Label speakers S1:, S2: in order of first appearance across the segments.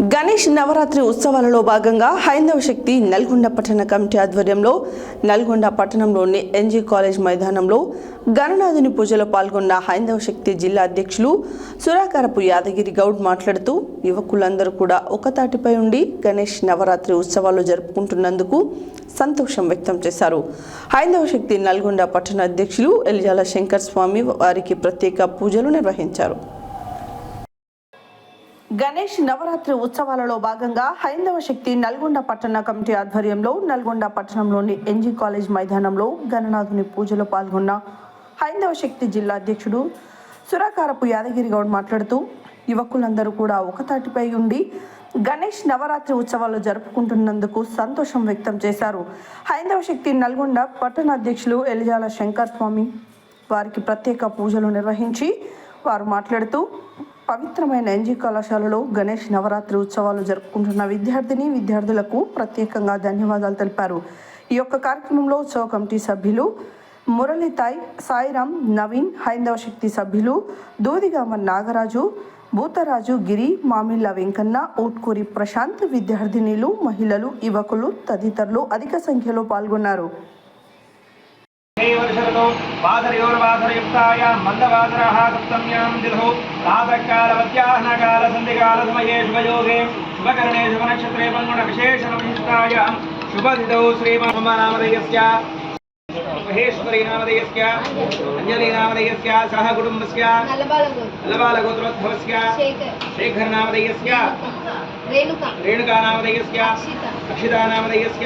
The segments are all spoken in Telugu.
S1: గణేష్ నవరాత్రి ఉత్సవాలలో భాగంగా హైందవ శక్తి నల్గొండ పట్టణ కమిటీ ఆధ్వర్యంలో నల్గొండ పట్టణంలోని ఎన్జీ కాలేజ్ మైదానంలో గణనాథుని పూజలో పాల్గొన్న హైందవ శక్తి జిల్లా అధ్యక్షులు సురాకారపు యాదగిరి గౌడ్ మాట్లాడుతూ యువకులందరూ కూడా ఒకతాటిపై ఉండి గణేష్ నవరాత్రి ఉత్సవాలు జరుపుకుంటున్నందుకు సంతోషం వ్యక్తం చేశారు. హైందవ శక్తి నల్గొండ పట్టణ అధ్యక్షులు ఎలిజాల శంకర్ స్వామి వారికి ప్రత్యేక పూజలు నిర్వహించారు. గణేష్ నవరాత్రి ఉత్సవాలలో భాగంగా హైందవ శక్తి నల్గొండ పట్టణ కమిటీ ఆధ్వర్యంలో నల్గొండ పట్టణంలోని ఎన్జీ కాలేజ్ మైదానంలో గణనాథుని పూజలో పాల్గొన్న హైందవ శక్తి జిల్లా అధ్యక్షుడు సురాకారపు యాదగిరి గౌడ్ మాట్లాడుతూ యువకులందరూ కూడా ఒకతాటిపై ఉండి గణేష్ నవరాత్రి ఉత్సవాలు జరుపుకుంటున్నందుకు సంతోషం వ్యక్తం చేశారు. హైందవ శక్తి నల్గొండ పట్టణ అధ్యక్షులు ఎలిజాల శంకర్ స్వామి వారికి ప్రత్యేక పూజలు నిర్వహించి వారు మాట్లాడుతూ పవిత్రమైన ఎన్జీ కళాశాలలో గణేష్ నవరాత్రి ఉత్సవాలు జరుపుకుంటున్న విద్యార్థిని విద్యార్థులకు ప్రత్యేకంగా ధన్యవాదాలు తెలిపారు. ఈ యొక్క కార్యక్రమంలో ఉత్సవ కమిటీ సభ్యులు మురళితాయ్ సాయిరాం నవీన్ హైందవ శక్తి సభ్యులు దూదిగామ నాగరాజు భూతరాజు గిరి మామిళ్ళ వెంకన్న ఊట్కూరి ప్రశాంత్ విద్యార్థినిలు మహిళలు యువకులు తదితరులు అధిక సంఖ్యలో పాల్గొన్నారు.
S2: वर्षतो वासरयोर्वासरयुक्तायां मन्दवासरः सप्तम्यां दिधौ प्रातःकालमध्याह्नकालसन्धिकालसमये शुभयोगे शुभकरणे शुभनक्षत्रे पङ्गुणविशेषणविशिष्टायां शुभदिदौ श्रीमनामधेयस्य महेश्वरी नामधेयस्य अञ्जली नामधेयस्य सह कुटुम्बस्य
S3: నల్లబాలగోడు
S2: अलबालगोत्रोद्भवस्य
S3: శేఖర్
S2: शेखरनामधेयस्य
S3: రేణుక
S2: रेणुकानामधेयस्य
S3: అక్షిత
S2: अक्षितानामधेयस्य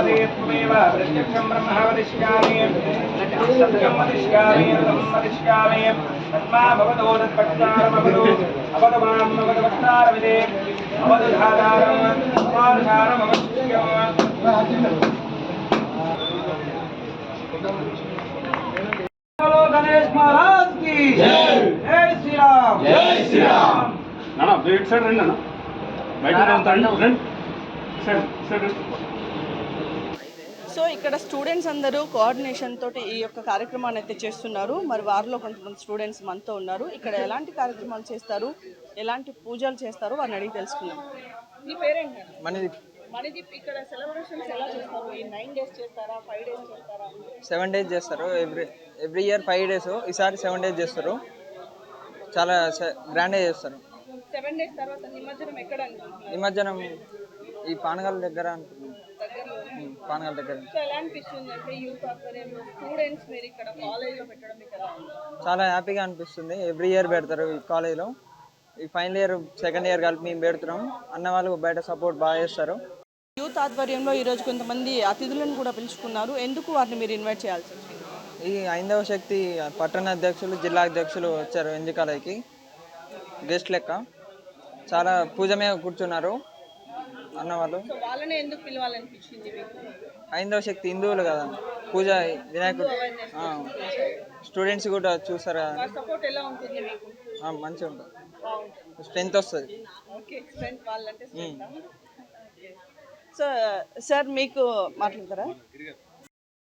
S2: वदेत्मेव प्रत्यक्षं ब्रह्म वदिष्यामि सत्यं वदिष्यामि तं वदिष्यामि तन्मा भवतो तत्पक्षारमभवतु अवद मां भवद्वक्तारविदे अवदधाधारम् अपाधारमवश्यम् बोलो गणेश महाराज की जय जय श्री राम जय श्री राम
S4: ना ना वेट सर रहना ना बैठो ना तंड फ्रेंड सर सर
S1: సో ఇక్కడ స్టూడెంట్స్ అందరూ కోఆర్డినేషన్ తోటి ఈ యొక్క కార్యక్రమాన్ని అయితే చేస్తున్నారు. మరి వారిలో కొంతమంది స్టూడెంట్స్ మనతో ఉన్నారు. ఇక్కడ ఎలాంటి కార్యక్రమాలు చేస్తారు? ఎలాంటి పూజలు చేస్తారు? వారిని అడిగి తెలుసుకుందాం. మీ పేరేంటి
S5: మనది
S1: మణిదీప్. ఇక్కడ సెలబ్రేషన్స్ ఎలా చేస్తారు? ఈ నైన్ డేస్ చేస్తారా? ఫైవ్ డేస్ చేస్తారా?
S5: సెవెన్ డేస్ చేస్తారు. Every every year five days ఈసారి సెవెన్ డేస్ చేస్తారు. చాలా గ్రాండ్గా చేస్తారు.
S1: సెవెన్ డేస్ తర్వాత నిమజ్జనం ఎక్కడ అనుకుంటున్నారు?
S5: నిమజ్జనం ఈ పానగల్ దగ్గర అనుకుంటున్నాను. ఉమ్, పానగల్ దగ్గర?
S1: సో ఎలా అనిపిస్తుంది? అంటే యూత్ ఆధ్వర్యంలో స్టూడెంట్స్ మీరు ఇక్కడ కాలేజ్లో పెట్టడం మీకు ఎలా ఉంది
S5: చాలా హ్యాపీగా అనిపిస్తుంది. ఎవ్రీ ఇయర్ పెడతారు ఈ కాలేజ్లో. ఈ ఫైనల్ ఇయర్ సెకండ్ ఇయర్ కలిపి మేము పెడుతున్నాం. అన్న వాళ్ళు బయట సపోర్ట్ బాగా చేస్తారు.
S1: యూత్ ఆధ్వర్యంలో ఈరోజు కొంతమంది అతిథులను కూడా పిలుచుకున్నారు. ఎందుకు వారిని మీరు ఇన్వైట్ చేయాల్సి వచ్చింది?
S5: ఈ ఐందవ శక్తి పట్టణ అధ్యక్షులు జిల్లా అధ్యక్షులు వచ్చారు ఎన్జీ కాలేజ్కి గెస్ట్ లెక్క. చాలా పూజ మీద కూర్చున్నారు. అన్న వాళ్ళు
S1: సో వాళ్ళనే ఎందుకు పిలవాలనిపించింది మీకు?
S5: ఐందవ శక్తి హిందువులు కదా. పూజ వినాయకుడు. ఆ, స్టూడెంట్స్ కూడా చూస్తారు కదా.
S1: సపోర్ట్ ఎలా ఉంటుంది మీకు?
S5: ఆ, మంచిగా ఉంటుంది. స్ట్రెంత్ వస్తుంది.
S1: ఓకే స్ట్రెంత్ వాళ్ళంటే సో సార్ మీకు మాట్లాడతారా?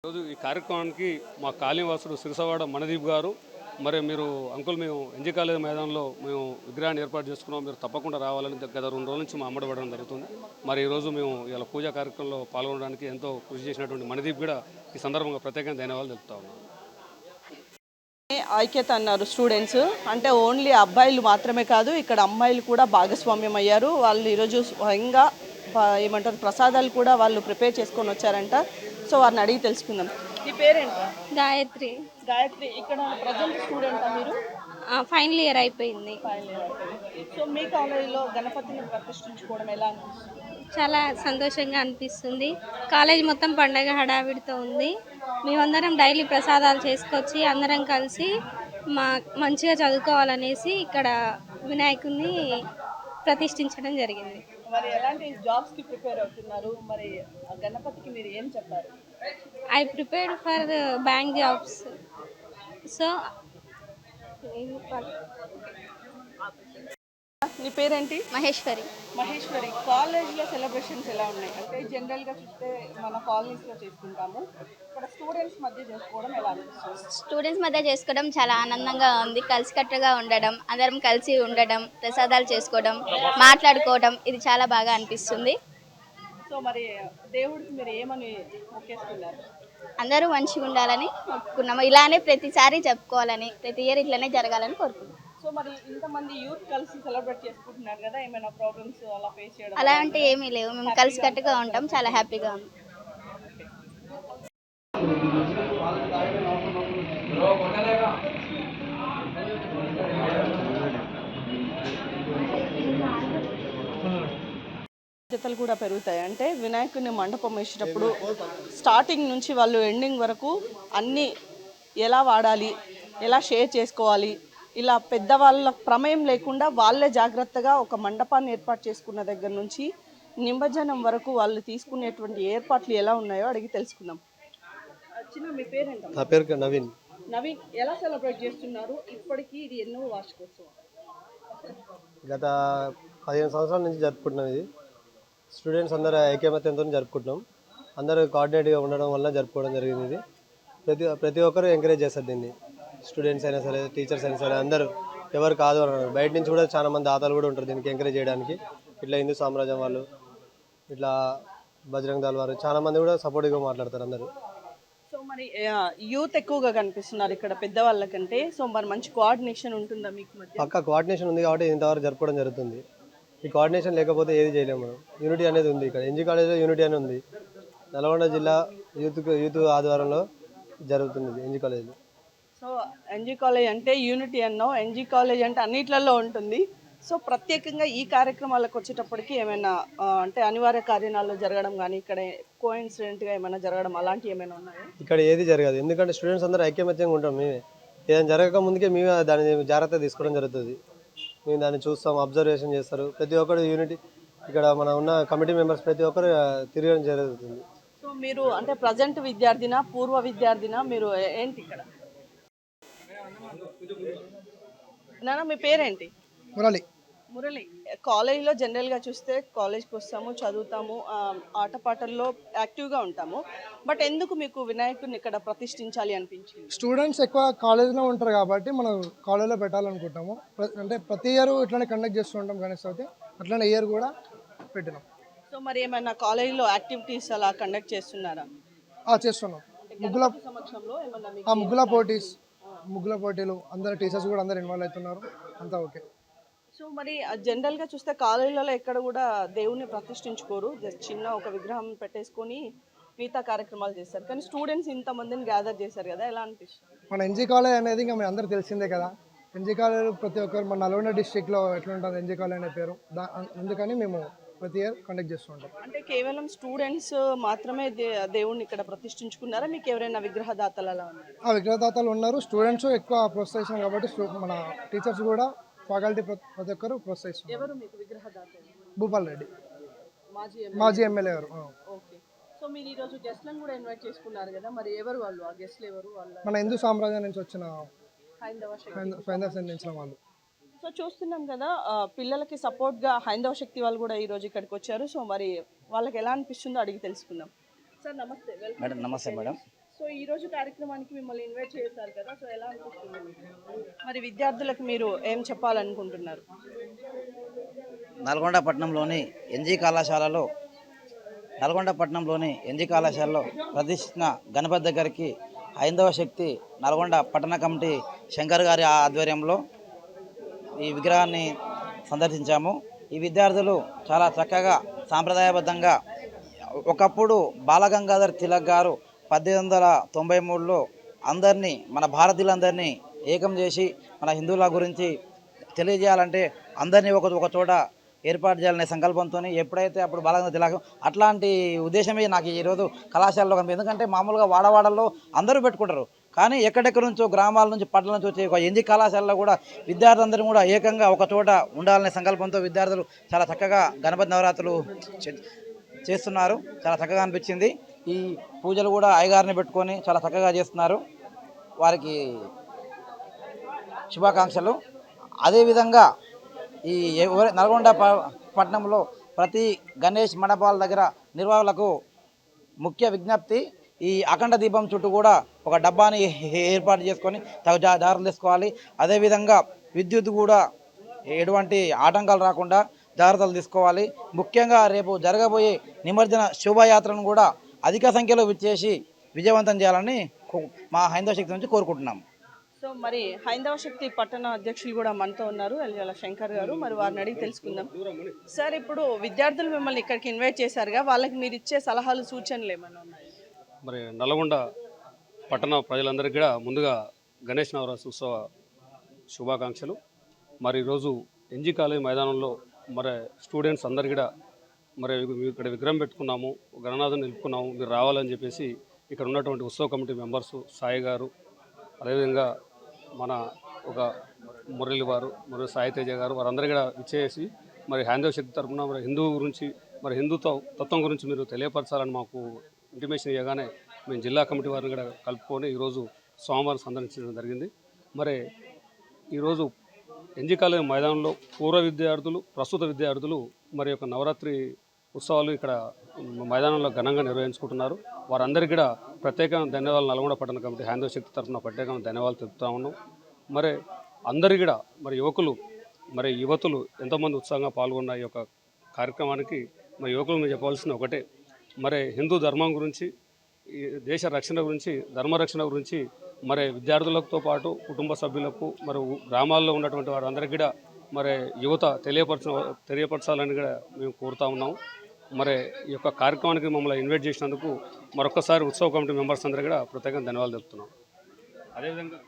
S4: ఈరోజు ఈ కార్యక్రమానికి మా కాళీవాసుడు సిరిసవాడ మనదీప్ గారు మరి మీరు అంకుల్ మేము ఎన్జీ కాలేజ్ మైదానంలో మేము విగ్రహాన్ని ఏర్పాటు చేసుకున్నాం. మీరు తప్పకుండా రావాలని గత రెండు రోజుల నుంచి మా అమ్మడబడడం జరుగుతుంది. మరి ఈరోజు మేము ఇలా పూజా కార్యక్రమంలో పాల్గొనడానికి ఎంతో కృషి చేసినటువంటి మణిదీప్ కూడా ఈ సందర్భంగా ప్రత్యేకంగా ధన్యవాదాలు తెలుపుతా ఉన్నాను.
S1: ఐక్యత అన్నారు స్టూడెంట్స్. అంటే ఓన్లీ అబ్బాయిలు మాత్రమే కాదు ఇక్కడ అమ్మాయిలు కూడా భాగస్వామ్యం అయ్యారు. వాళ్ళు ఈరోజు స్వయంగా ఏమంటారు ప్రసాదాలు కూడా వాళ్ళు ప్రిపేర్ చేసుకొని వచ్చారంట. సో వారిని అడిగి తెలుసుకుందాం. మీ పేరేంట?
S6: గాయత్రి.
S1: గాయత్రి ఇక్కడ ప్రజెంట్ స్టూడెంటా మీరు?
S6: ఫైనల్ ఇయర్ అయిపోయింది.
S1: సో మీ కాలేజీలో గణపతిని ప్రతిష్ఠించుకోవడం ఎలా అనిపిస్తుంది?
S6: చాలా సంతోషంగా అనిపిస్తుంది. కాలేజ్ మొత్తం పండగ హడావిడితో ఉంది. మేమందరం డైలీ ప్రసాదాలు చేసుకొచ్చి అందరం కలిసి మా మంచిగా చదువుకోవాలనేసి ఇక్కడ వినాయకుడిని ప్రతిష్ఠించడం జరిగింది.
S1: మరి ఎలాంటి జాబ్స్కి ప్రిపేర్ అవుతున్నారు? మరి గణపతికి మీరు ఏం చెప్పారు?
S6: I prepared for bank jobs so
S1: నీ పేరేంటి?
S3: మహేశ్వరి.
S1: మహేశ్వరి కాలేజ్లో సెలబ్రేషన్స్ ఎలా ఉన్నాయి? అంటే జనరల్గా చూస్తే మన కాలనీస్లో చేసుకుంటాము. ఇక్కడ స్టూడెంట్స్ మధ్య చేసుకోవడం ఎలా అనిపిస్తుంది?
S3: స్టూడెంట్స్ మధ్య చేసుకోవడం చాలా ఆనందంగా ఉంది. కలిసికట్టుగా ఉండడం అందరం కలిసి ఉండడం ప్రసాదాలు చేసుకోవడం మాట్లాడుకోవడం ఇది చాలా బాగా అనిపిస్తుంది.
S1: సో మరి దేవుడికి మీరు ఏమని మొక్కేసుకున్నారు?
S3: అందరూ మంచిగా ఉండాలని మొక్కుకున్నాము ఇలానే ప్రతిసారి చెప్పుకోవాలని ప్రతి ఇయర్ ఇట్లనే జరగాలని కోరుకున్నాం
S1: సో మరి ఇంతమంది యూత్ కలిసి సెలబ్రేట్ చేసుకుంటున్నారు కదా ఏమైనా ప్రాబ్లమ్స్ అలా ఫేస్ చేయడం
S3: అలాంటి ఏమీ లేవు. మేము కలిసికట్టుగా ఉంటాం. చాలా హ్యాపీగా ఉంది
S1: బాధ్యతలు కూడా పెరుగుతాయి. అంటే వినాయకుడిని మండపం వేసేటప్పుడు స్టార్టింగ్ నుంచి వాళ్ళు ఎండింగ్ వరకు అన్నీ ఎలా వాడాలి ఎలా షేర్ చేసుకోవాలి ఇలా పెద్దవాళ్ళ ప్రమేయం లేకుండా వాళ్ళే జాగ్రత్తగా ఒక మండపాన్ని ఏర్పాటు చేసుకున్న దగ్గర నుంచి నిమజ్జనం వరకు వాళ్ళు తీసుకునేటువంటి ఏర్పాట్లు ఎలా ఉన్నాయో అడిగి తెలుసుకుందాం. చిన్న మీ పేరేంట
S7: నా పేరు నవీన్.
S1: నవీన్ ఎలా సెలబ్రేట్ చేస్తున్నారు? ఇప్పటికీ ఇది ఎన్నో వార్షికోత్సవం.
S7: గత పదిహేను సంవత్సరాల నుంచి జరుపుకుంటున్నాం ఇది. స్టూడెంట్స్ అందరూ ఐకమత్యంతో జరుపుకుంటున్నాం. అందరూ కోఆర్డినేట్గా ఉండడం వల్ల జరుపుకోవడం జరిగింది ఇది. ప్రతి ప్రతి ఒక్కరు ఎంకరేజ్ చేస్తారు దీన్ని. స్టూడెంట్స్ అయినా సరే టీచర్స్ అయినా సరే అందరూ ఎవరు కాదు అని అన్నారు. బయట నుంచి కూడా చాలా మంది దాతలు కూడా ఉంటారు దీనికి ఎంకరేజ్ చేయడానికి. ఇట్లా హిందూ సామ్రాజ్యం వాళ్ళు ఇట్లా బజరంగ్ దళ్ వారు చాలా మంది కూడా సపోర్టివ్గా మాట్లాడతారు అందరూ.
S1: సో మరి యూత్ ఎక్కువగా కనిపిస్తున్నారు ఇక్కడ పెద్దవాళ్ళకంటే. సో మరి మంచి కోఆర్డినేషన్ ఉంటుందా మీకు
S7: పక్క కోఆర్డినేషన్ ఉంది కాబట్టి ఇంతవరకు జరుపుకోవడం జరుగుతుంది. ఈ కోఆర్డినేషన్ లేకపోతే ఏది చేయలేము మనం. యూనిటీ అనేది ఉంది ఇక్కడ. ఎన్జీ కాలేజ్లో యూనిటీ అనేది ఉంది. నల్గొండ జిల్లా యూత్ యూత్ ఆధ్వర్యంలో జరుగుతుంది ఎన్జీ కాలేజ్లో
S1: సో ఎన్జీ కాలేజ్ అంటే యూనిటీ అన్నావు. ఎన్జీ కాలేజ్ అంటే అన్నిట్లలో ఉంటుంది. సో ప్రత్యేకంగా ఈ కార్యక్రమాలకు వచ్చేటప్పటికి ఏమైనా అంటే అనివార్య కార్యాలు జరగడం కానీ ఇక్కడ కోఇన్సిడెంట్గా ఏమైనా జరగడం అలాంటివి ఏమైనా ఉన్నాయా?
S7: ఇక్కడ ఏది జరగదు. ఎందుకంటే స్టూడెంట్స్ అందరూ ఐక్యమత్యంగా ఉంటాం మేమే. ఏదైనా జరగక ముందుకే మేమే దాని జాగ్రత్త తీసుకోవడం జరుగుతుంది. మేము దాన్ని చూస్తాం అబ్జర్వేషన్ చేస్తారు. ప్రతి ఒక్కరు యూనిటీ ఇక్కడ మన ఉన్న కమిటీ మెంబర్స్ ప్రతి ఒక్కరు తిరగడం జరుగుతుంది.
S1: సో మీరు అంటే ప్రజెంట్ విద్యార్థినా పూర్వ విద్యార్థినా మీరు ఏంటి ఇక్కడ? నాన్న మీ పేరేంటి?
S8: మురళి.
S1: మురళి కాలేజ్లో జనరల్గా చూస్తే కాలేజ్కి వస్తాము చదువుతాము ఆటపాటల్లో యాక్టివ్గా ఉంటాము. బట్ ఎందుకు మీకు వినాయకుడిని ఇక్కడ ప్రతిష్ఠించాలి అనిపించింది?
S8: స్టూడెంట్స్ ఎక్కువ కాలేజ్లో ఉంటారు కాబట్టి మనం కాలేజ్లో పెట్టాలనుకుంటాము. అంటే ప్రతి ఇయర్ ఇట్లానే కండక్ట్ చేస్తూ ఉంటాం గణేష్ చవితి. అట్లనే ఇయర్ కూడా పెట్టినాం.
S1: సో మరి ఏమైనా కాలేజ్లో యాక్టివిటీస్ అలా కండక్ట్ చేస్తున్నారా?
S8: చేస్తున్నాం. ముగ్గుల
S1: సమక్షంలో
S8: ముగ్గుల పోటీస్ ముగ్గుల పోటీలు అందరు టీచర్స్ కూడా అందరు ఇన్వాల్వ్ అవుతున్నారు. అంతా ఓకే.
S1: సో మరి జనరల్గా చూస్తే కాలేజీలలో ఎక్కడ కూడా దేవుణ్ణి ప్రతిష్ఠించుకోరు. జస్ట్ చిన్న ఒక విగ్రహం పెట్టేసుకొని మిగతా కార్యక్రమాలు చేస్తారు. కానీ స్టూడెంట్స్ ఇంతమందిని గ్యాదర్ చేశారు కదా ఎలా అనిపిస్తుంది?
S8: మన ఎన్జీ కాలేజ్ అనేది ఇంకా మీ అందరికి తెలిసిందే కదా. ఎన్జీ కాలేజ్ ప్రతి ఒక్కరు మన నల్గొండ డిస్టిక్లో ఎట్లా ఉంటుంది ఎన్జీ కాలేజ్ అనే పేరు? దా అందుకని మేము ప్రతి ఇయర్ కండక్ట్ చేస్తూ ఉంటాం.
S1: అంటే కేవలం స్టూడెంట్స్ మాత్రమే దేవుణ్ణి ఇక్కడ ప్రతిష్ఠించుకున్నారా? మీకు ఎవరైనా విగ్రహదాతలు అలా ఉన్నారు?
S8: ఆ విక్రేతాతలు ఉన్నారు. స్టూడెంట్స్ ఎక్కువ ప్రోత్సహిస్తున్నాం కాబట్టి మన టీచర్స్ కూడా ఫ్యాకల్టీ ప్రతి ఒక్కరు ప్రోత్సహిస్తున్నారు
S1: ఎవరు మీకు విగ్రహదాతలు?
S8: భూపాల్ రెడ్డి
S1: మాజీ
S8: మాజీ ఎమ్మెల్యే గారు
S1: సో మీరు ఈరోజు గెస్ట్లను కూడా ఇన్వైట్ చేసుకున్నారు కదా మరి ఎవరు వాళ్ళు? ఆ గెస్ట్లు ఎవరు? వాళ్ళ
S8: మన హిందూ సామ్రాజ్యం నుంచి వచ్చిన
S1: హైందవ
S8: వాళ్ళు.
S1: సో చూస్తున్నాం కదా పిల్లలకి సపోర్ట్గా హైందవ శక్తి వాళ్ళు కూడా ఈరోజు ఇక్కడికి వచ్చారు. సో మరి వాళ్ళకి ఎలా అనిపిస్తుందో అడిగి తెలుసుకుందాం. సార్ నమస్తే. వెల్కమ్
S9: మేడం నమస్తే మేడం.
S1: సో ఈ రోజు కార్యక్రమానికి మిమ్మల్ని ఇన్వైట్ చేశారు కదా సో ఎలా అనిపిస్తుంది? మరి విద్యార్థులకు మీరు ఏం చెప్పాలనుకుంటున్నారు?
S9: నల్గొండ పట్టణంలోని ఎన్జీ కళాశాలలో నల్గొండ పట్టణంలోని ఎన్జీ కళాశాలలో ప్రతిష్ఠిన గణపతి దగ్గరికి హైందవ శక్తి నల్గొండ పట్టణ కమిటీ శంకర్ గారి ఆధ్వర్యంలో ఈ విగ్రహాన్ని సందర్శించాము. ఈ విద్యార్థులు చాలా చక్కగా సాంప్రదాయబద్ధంగా ఒకప్పుడు బాలగంగాధర్ తిలక్ గారు పద్దెనిమిది వందల తొంభై మూడులో అందరినీ మన భారతీయులందరినీ ఏకం చేసి మన హిందువుల గురించి తెలియజేయాలంటే అందరినీ ఒక ఒక చోట ఏర్పాటు చేయాలనే సంకల్పంతో ఎప్పుడైతే అప్పుడు బాలగంగాధర్ తిలకం అట్లాంటి ఉద్దేశమే నాకు ఈరోజు కళాశాలలో కనిపి ఎందుకంటే మామూలుగా వాడవాడల్లో అందరూ పెట్టుకుంటారు. కానీ ఎక్కడెక్కడి నుంచో గ్రామాల నుంచి పట్ల నుంచి వచ్చే ఒక ఎన్ని కళాశాలలో కూడా విద్యార్థులందరూ కూడా ఏకంగా ఒక చోట ఉండాలనే సంకల్పంతో విద్యార్థులు చాలా చక్కగా గణపతి నవరాత్రులు చేస్తున్నారు. చాలా చక్కగా అనిపించింది. ఈ పూజలు కూడా అయ్యగారిని పెట్టుకొని చాలా చక్కగా చేస్తున్నారు. వారికి శుభాకాంక్షలు. అదేవిధంగా ఈ నల్గొండ ప- పట్టణంలో ప్రతి గణేష్ మండపాల దగ్గర నిర్వాహకులకు ముఖ్య విజ్ఞప్తి ఈ అఖండ దీపం చుట్టూ కూడా ఒక డబ్బాని ఏర్పాటు చేసుకొని తగు జా- జాగ్రత్తలు తీసుకోవాలి. అదేవిధంగా విద్యుత్ కూడా ఎటువంటి ఆటంకాలు రాకుండా జాగ్రత్తలు తీసుకోవాలి. ముఖ్యంగా రేపు జరగబోయే నిమజ్జన శోభాయాత్రను కూడా అధిక సంఖ్యలో విచ్చేసి విజయవంతం చేయాలని మా హైందవ శక్తి నుంచి కోరుకుంటున్నాం.
S1: సో మరి హైందవ శక్తి పట్టణ అధ్యక్షులు కూడా మనతో ఉన్నారు ఎల్జాల శంకర్ గారు. మరి వారిని అడిగి తెలుసుకుందాం. సార్ ఇప్పుడు విద్యార్థులు మిమ్మల్ని ఇక్కడికి ఇన్వైట్ చేశారుగా. వాళ్ళకి మీరు ఇచ్చే సలహాలు సూచనలు ఏమైనా ఉన్నాయి?
S4: మరి నల్గొండ పట్టణ ప్రజలందరికీ కూడా ముందుగా గణేష్ నవరాత్రి ఉత్సవ శుభాకాంక్షలు. మరి ఈరోజు ఎన్జీ కాలేజ్ మైదానంలో మరి స్టూడెంట్స్ అందరు కూడా మరి మేము ఇక్కడ విగ్రహం పెట్టుకున్నాము గణనాథం నిలుపుకున్నాము మీరు రావాలని చెప్పేసి ఇక్కడ ఉన్నటువంటి ఉత్సవ కమిటీ మెంబర్స్ సాయి గారు అదేవిధంగా మన ఒక మురళి వారు మరియు సాయితేజ గారు వారందరూ కూడా ఇచ్చేసి మరి హ్యాందవ శక్తి తరఫున మరి హిందూ గురించి మరి హిందుత్వ తత్వం గురించి మీరు తెలియపరచాలని మాకు ఇంటిమేషన్ ఇవ్వగానే మేము జిల్లా కమిటీ వారిని కూడా కలుపుకొని ఈరోజు సోమవారం సందర్శించడం జరిగింది. మరి ఈరోజు ఎన్జీ కాలేజ్ మైదానంలో పూర్వ విద్యార్థులు ప్రస్తుత విద్యార్థులు మరి యొక్క నవరాత్రి ఉత్సవాలు ఇక్కడ మైదానంలో ఘనంగా నిర్వహించుకుంటున్నారు. వారందరికీ కూడా ప్రత్యేకంగా ధన్యవాదాలు. నల్గొండ పట్టణ కమిటీ హ్యాందో శక్తి తరఫున ప్రత్యేకంగా ధన్యవాదాలు తెలుపుతా ఉన్నాం. మరి అందరికీ కూడా మరి యువకులు మరి యువతులు ఎంతోమంది ఉత్సాహంగా పాల్గొన్న ఈ యొక్క కార్యక్రమానికి మరి యువకులు మీరు చెప్పాల్సిన ఒకటే. మరి హిందూ ధర్మం గురించి ఈ దేశ రక్షణ గురించి ధర్మ రక్షణ గురించి మరి విద్యార్థులతో పాటు కుటుంబ సభ్యులకు మరి గ్రామాల్లో ఉన్నటువంటి వారందరికీ కూడా మరి యువత తెలియపరచ తెలియపరచాలని కూడా మేము కోరుతా ఉన్నాము మరి ఈ యొక్క కార్యక్రమానికి మమ్మల్ని ఇన్వైట్ చేసినందుకు మరొకసారి ఉత్సవ కమిటీ మెంబర్స్ అందరూ కూడా ప్రత్యేకంగా ధన్యవాదాలు తెలుపుతున్నాం. అదేవిధంగా